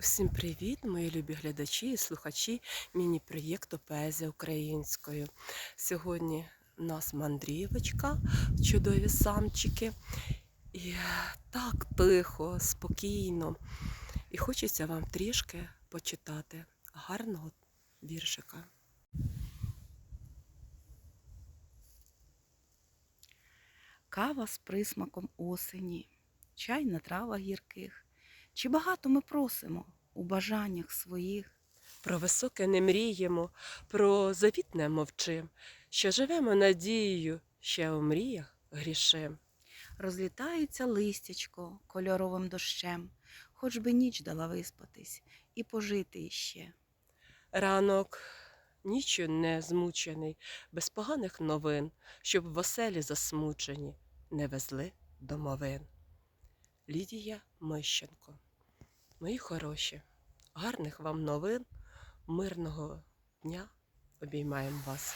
Всім привіт, мої любі глядачі і слухачі міні-проєкту Поезія українською. Сьогодні у нас мандрівочка, чудові самчики. І так тихо, спокійно. І хочеться вам трішки почитати гарного віршика. Кава з присмаком осені, чай на травах гірких. Чи багато ми просимо у бажаннях своїх? Про високе не мріємо, про завітне мовчим, що живемо надією, ще у мріях грішим. Розлітається листячко кольоровим дощем, хоч би ніч дала виспатись і пожити іще. Ранок ніччю не змучений, без поганих новин, щоб в оселі засмучені не везли домовин. Лідія Мищенко. Мої хороші, гарних вам новин, мирного дня обіймаємо вас.